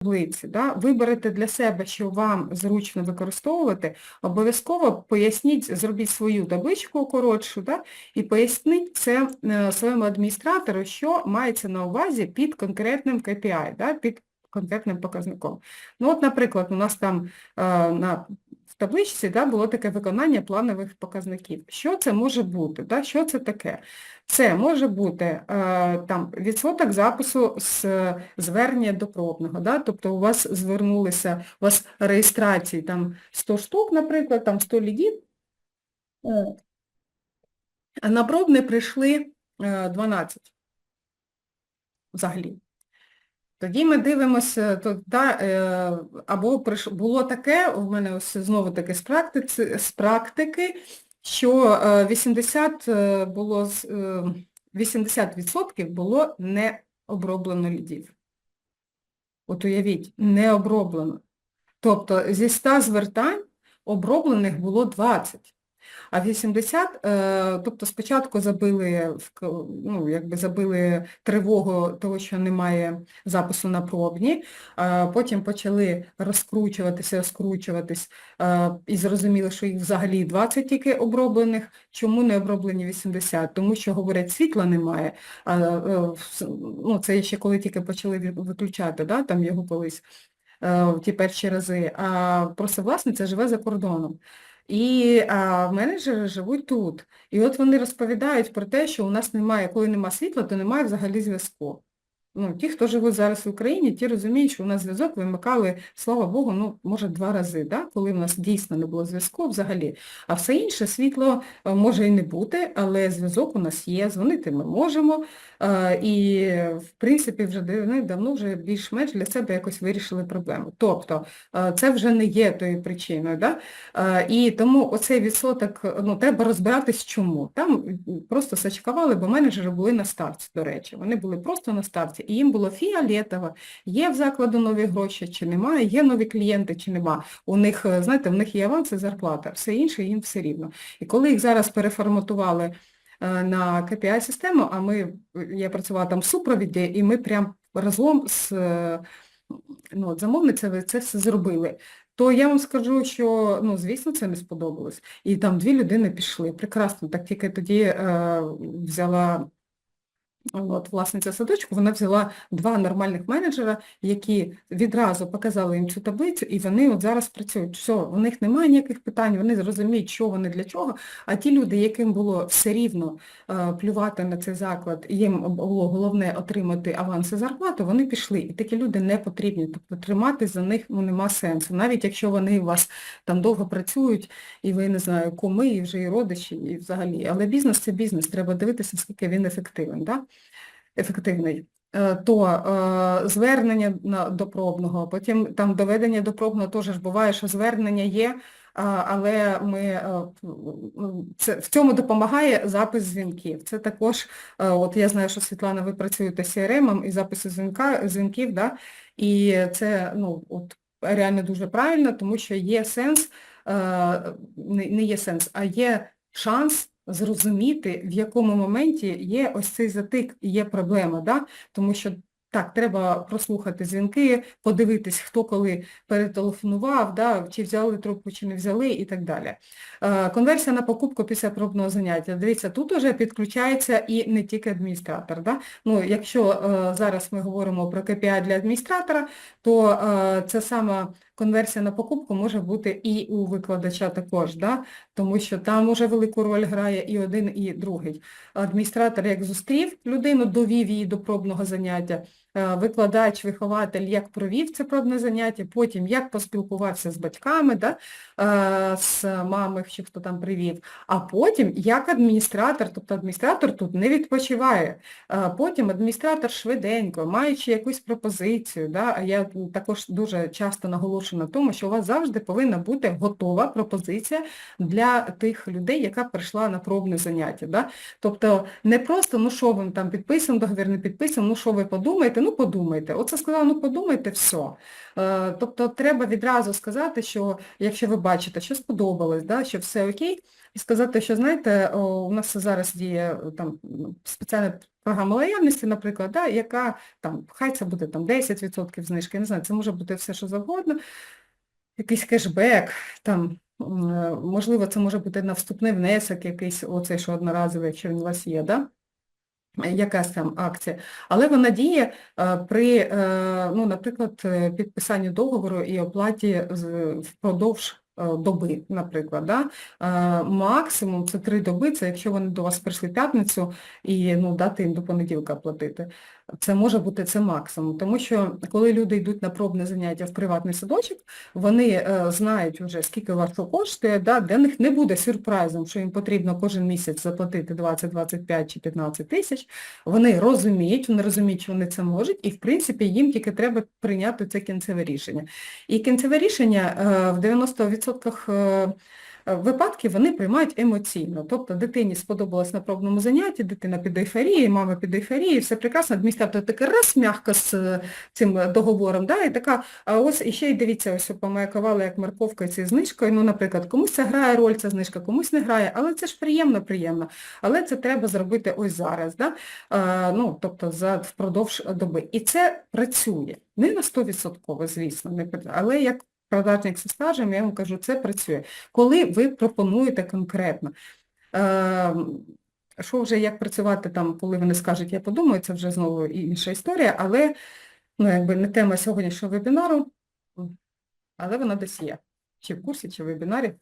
таблиці, да, виберете для себе, що вам зручно використовувати, обов'язково поясніть, зробіть свою табличку коротшу, да, і поясніть це е, своєму адміністратору, що мається на увазі під конкретним KPI, да, під конкретним показником. Ну от, наприклад, у нас там е, на табличці да, було таке виконання планових показників. Що це може бути? Да? Що це таке? Це може бути е, там, відсоток запису з звернення до пробного. Да? Тобто у вас звернулися, у вас реєстрації там 100 штук, наприклад, там 100 лідів, е, а на пробне прийшли е, 12 взагалі. Тоді ми дивимося, то, да, е, або приш- було таке, у мене ось знову таки з практики, з практики що е, 80 е, було, е, 80% було не оброблено лідів. От уявіть, не оброблено. Тобто зі 100 звертань оброблених було 20. А 80, е, тобто спочатку забили, ну, якби забили тривогу того, що немає запису на пробні, потім почали розкручуватися, розкручуватись е, і зрозуміли, що їх взагалі 20 тільки оброблених. Чому не оброблені 80? Тому що, говорять, світла немає. Е, ну, це ще коли тільки почали виключати, да, там його колись е, в ті перші рази, а просто власниця живе за кордоном. І а, менеджери живуть тут. І от вони розповідають про те, що у нас немає, коли немає світла, то немає взагалі зв'язку. Ну, ті, хто живуть зараз в Україні, ті розуміють, що у нас зв'язок вимикали, слава Богу, ну, може, два рази, да? коли в нас дійсно не було зв'язку взагалі. А все інше світло е, може і не бути, але зв'язок у нас є, дзвонити ми можемо. е, І, в принципі, вже дав- давно вже більш-менш для себе якось вирішили проблему. Тобто, е, це вже не є тою причиною. Да? І тому оцей відсоток, ну, треба розбиратись чому. Там просто сачкували, бо менеджери були на старті, до речі. Вони були просто на старті. І їм було фіолетово, є в закладу нові гроші чи немає, є нові клієнти чи нема. У них, е, знаєте, в них є аванс і зарплата, все інше їм все рівно. І коли їх зараз переформатували е, на KPI-систему, а ми, я працювала там в супровіді, і ми прям разом з е, ну, от замовницею це все зробили то я вам скажу, що, ну, звісно, це не сподобалось. І там дві людини пішли. Прекрасно. Так тільки тоді е, взяла от, власниця садочку, вона взяла два нормальних менеджера, які відразу показали їм цю таблицю, і вони от зараз працюють. Все, у них немає ніяких питань, вони зрозуміють, що вони для чого. А ті люди, яким було все рівно е, плювати на цей заклад, їм було головне отримати аванс і зарплату, вони пішли. І такі люди не потрібні. Тобто тримати за них ну, нема сенсу. Навіть якщо вони у вас там довго працюють, і ви, не знаю, куми, і вже і родичі, і взагалі. Але бізнес це бізнес, треба дивитися, скільки він ефективний. Да? Ефективний. Е, То е, звернення до пробного, потім там доведення до пробного теж ж буває, що звернення є, але ми, е, це, в цьому допомагає запис дзвінків. Це також, е, от я знаю, що Світлана, ви працюєте CRM і записи дзвінка, дзвінків, да? і це ну, от, реально дуже правильно, тому що є сенс, е, не є сенс, а є шанс зрозуміти, в якому моменті є ось цей затик і є проблема, да? тому що так, треба прослухати дзвінки, подивитись, хто коли перетелефонував, да, чи взяли трубку, чи не взяли і так далі. Е, Конверсія на покупку після пробного заняття. Дивіться, тут вже підключається і не тільки адміністратор. Да? Ну, якщо е, зараз ми говоримо про KPI для адміністратора, то е, це саме конверсія на покупку може бути і у викладача також, да? тому що там уже велику роль грає і один, і другий. Адміністратор як зустрів людину, довів її до пробного заняття, е, викладач, вихователь як провів це пробне заняття, потім як поспілкувався з батьками, да? е, з мами, чи хто там привів, а потім як адміністратор, тобто адміністратор тут не відпочиває, Е, потім адміністратор швиденько, маючи якусь пропозицію, да? я також дуже часто наголошую на тому, що у вас завжди повинна бути готова пропозиція для тих людей, яка прийшла на пробне заняття. Да? Тобто не просто, ну що ви там підписуємо договір, не підписуємо, ну що ви подумаєте, ну подумайте. Оце сказала, ну подумайте, все. Е, Тобто треба відразу сказати, що якщо ви бачите, що сподобалось, да, що все окей, і сказати, що знаєте, о, у нас зараз діє е, там ну, спеціальна програма лояльності, наприклад, да, яка там, хай це буде там 10% знижки, не знаю, це може бути все, що завгодно, якийсь кешбек, там, е, можливо, це може бути на вступний внесок, якийсь оцей, що одноразовий, якщо він у вас є, да? якась там акція, але вона діє е, при, е, ну, наприклад, е, підписанні договору і оплаті впродовж е, доби, наприклад. Да? Е, Максимум це три доби, це якщо вони до вас прийшли п'ятницю і ну, дати їм до понеділка платити. Це може бути це максимум, тому що коли люди йдуть на пробне заняття в приватний садочок, вони е, знають вже, скільки вас що коштує, да? для них не буде сюрпризом, що їм потрібно кожен місяць заплатити 20, 25 чи 15 тисяч. Вони розуміють, вони розуміють, що вони це можуть, і в принципі їм тільки треба прийняти це кінцеве рішення. І кінцеве рішення е, в 90% е, випадків вони приймають емоційно. Тобто дитині сподобалось на пробному занятті, дитина під ейфорією, мама під ейфорією, все прекрасно, адміністратор такий раз м'яко з е, цим договором, да, і така, а ось іще й дивіться, ось помаякували як морковкою цією знижкою, ну, наприклад, комусь це грає роль, ця знижка, комусь не грає, але це ж приємно, приємно. Але це треба зробити ось зараз, да? Е, ну, тобто за, впродовж доби. І це працює. Не на 100%, звісно, не, але як продажник зі стажем, я вам кажу, це працює. Коли ви пропонуєте конкретно. Е, що вже як працювати там, коли вони скажуть, я подумаю, це вже знову інша історія, але ну, якби не тема сьогоднішнього вебінару, але вона десь є. Чи в курсі, чи в вебінарі.